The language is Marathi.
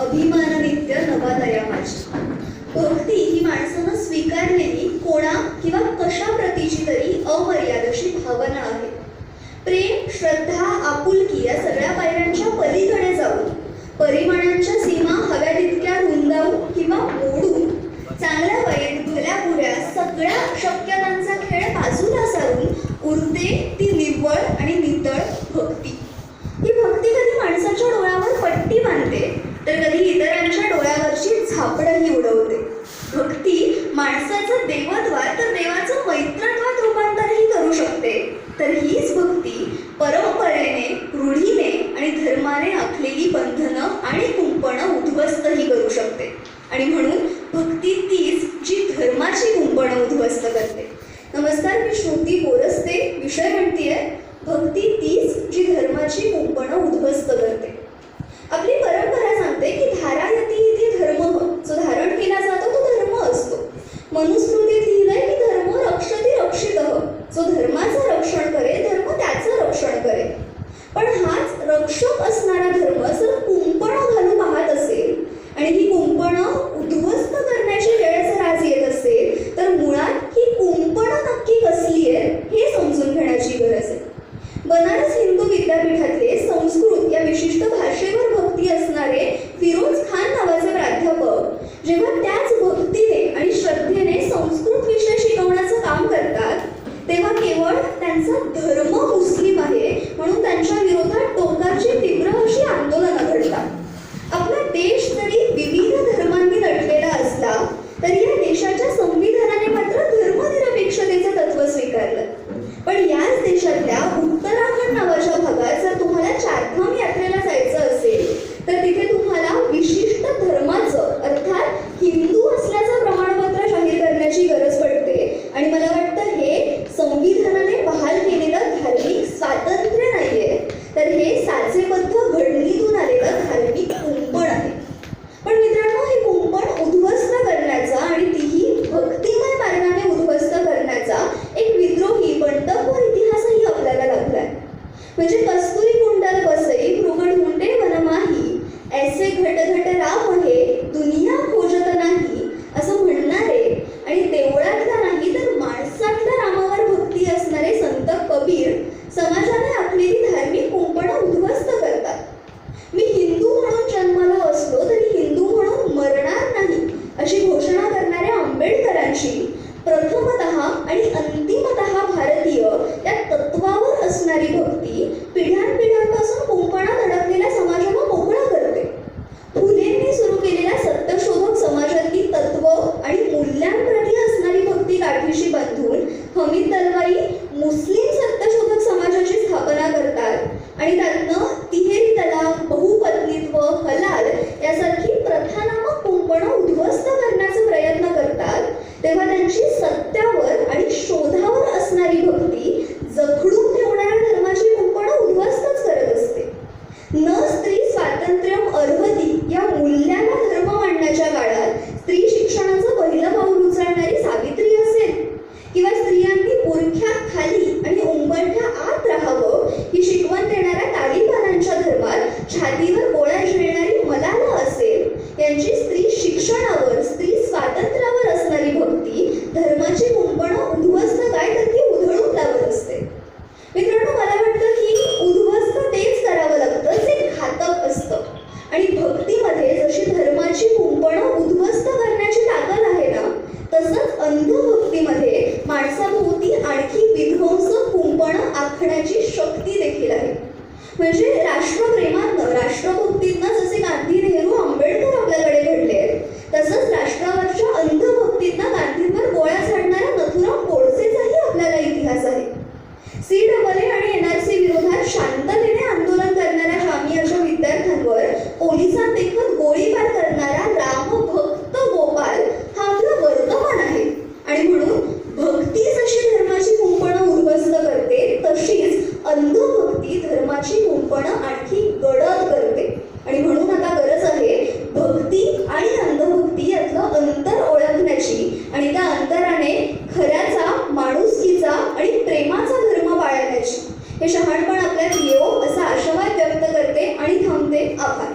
अभिमाननित्य नवादया माझी. भक्ती ही माणसानं स्वीकारलेली कोणा किंवा कशा प्रतीची तरी अमर्यादशी भावना आहे. प्रेम श्रद्धा आपुलकी या सगळ्या पायऱ्यांच्या पलीकडे जाऊन परिमाणांच्या सीमा हव्या तितक्या रुंदावून किंवा मोडून चांगल्या वाईट भल्या बुऱ्या सगळ्या शक्यतांचा खेळ बाजूला सारून उरते ती निव्वळ आणि नितळ आणि म्हणून भक्ती तीच जी धर्माची कुंपणं उद्ध्वस्त करते. नमस्कार मी श्रुती बोरसते. विषय म्हणतीये भक्ती तीच जी धर्म कुंपणं उद्ध्वस्त करते आपली परंपरा सांगते की धारायती इथे धर्म जो धारण केला जातो तो धर्म असतो मनुस्मृतीत लिहिलंय की धर्म रक्षती रक्षित जो धर्माचं रक्षण करेल धर्म त्याचं रक्षण करेल पण हाच रक्षक असणारा धर्म जर कुंपणं घालून पाहत असेल आणि ही कुंपणं उद्ध्वस्त करण्याची वेळ जर आज येत असेल तर मुळात ही कुंपणं नक्की कसली आहे हे समजून घेण्याची गरज आहे बनारस हिंदू विद्यापीठातले संस्कृत या विशिष्ट भाषेवर भक्ती असणारे फिरोज खान नावाचे प्राध्यापक जेव्हा त्याच भक्तीने आणि श्रद्धेने संस्कृत विषय शिकवण्याचं काम करतात तेव्हा केवळ त्यांचा धर्म मुस्लिम आहे म्हणून त्यांच्या विरोधात टोकाची तीव्र अशी आंदोलनं घडतात. आपला देश जरी विविध धर्मांनी नटलेला असला तरी या देशाच्या संविधानाने मात्र धर्मनिरपेक्षतेचं तत्व स्वीकारलं. पण याच देशातल्या उत्तराखंड नावाच्या भागात जर तुम्हाला चारधाम यात्रेला जायचं असेल तर तिथे तुम्हाला विशिष्ट धर्माचं अर्थात हिंदू असल्याचं प्रमाणपत्र जाहीर करण्याची गरज पडते आणि मला वाटतं हे संविधानाने बहाल केलेलं धार्मिक स्वातंत्र्य नाहीये तर हे साचेबद्ध घडणीतून आलेलं धार्मिक कुंपण आहे पण मित्रांनो हे कुंपण उद्ध्वस्त करण्याचा आणि तीही भक्तिमय मार्गाने उद्ध्वस्त करण्याचा एक विद्रोही बंडखोर इतिहासही आपल्याला लागलाय म्हणजे कस्तुरी कुंडल बसई मृग ढुंडे वनमाही ऐसे घट घट राम हे दुनिया खोजत नाही असं म्हणणारे आणि देवळातला नाही तर माणसातल्या रामावर भक्ती असणारे संत कबीर समाजाने आखलेली धार्मिक कुंपणं उद्ध्वस्त करतात मी हिंदू म्हणून जन्माला असलो तरी हिंदू म्हणून मरणार नाही अशी घोषणा करणाऱ्या आंबेडकरांची प्रथमतः आणि अंतिमतः भारतीय या तत्वावर असणारी भक्ती पिढ्यानपिढ्यांपासून कुंपणात अडकलेल्या समाजाला मोकळा करते फुलेंनी सुरू केलेल्या सत्यशोधक समाजातली तत्व आणि मूल्यांप्रती असणारी भक्ती गाठीशी बांधून हमीद दलवाई मुस्लिम सत्यशोधक समाजाची स्थापना करतात आणि त्यातनं तिहेरी तलाक बहुपत्नीत्व हलाल यासारखी प्रथानामक कुंपणं उद्ध्वस्त करण्याचा प्रयत्न करतात तेव्हा त्यांची सत्यावर आणि शोधावर असणारी भक्ती जखडून ठेवणाऱ्या धर्माची कुंपणं उद्ध्वस्तच करत असते न स्त्री स्वातंत्र्य अर्हती या मूल्यांना धर्म मांडण्याच्या काळात स्त्री शिक्षणाचं पहिलं पाऊल उचलणारी सावित्री असेल किंवा स्त्रियांनी खाली आणि उंबरठ्या आत राहावं ही शिकवण देणाऱ्या तालिबानांच्या धर्मात छातीवर गोळ्या झेलणारी मलाला असेल. यांची स्त्री शिक्षणावर स्त्री स्वातंत्र्यावर असणारी भक्ती धर्माची कुंपणं उद्ध्वस्त काय तर ती उधळून लावत असते. मित्रांनो मला वाटतं की उद्ध्वस्त तेच करावं लागतं जे घातक असतं. आणि भक्तीमध्ये जशी धर्माची कुंपणं उद्ध्वस्त करण्याची ताकद आहे ना तसंच अंधभक्तीमध्ये माणसाभोवती आखण्याची शक्ती देखील आहे. म्हणजे राष्ट्रप्रेमानं राष्ट्रभक्तींना जसे गांधी नेहरू आंबेडकर आपल्याकडे घडले आहेत तसंच राष्ट्रावरच्या अंधभक्तींना गांधींवर गोळ्या झाडणाऱ्या नथुराम गोडसेचाही आपल्याला इतिहास आहे. सी डबल ए आणि एन आर सी विरोधात शांततेने आंदोलन करणाऱ्या जामियाच्या विद्यार्थ्यांवर पोलिसांदेखत आणि प्रेमाचा धर्म बाळगायची हे शहाणपण आपल्यात येऊ असा आशावाद व्यक्त करते आणि थांबते. आभार.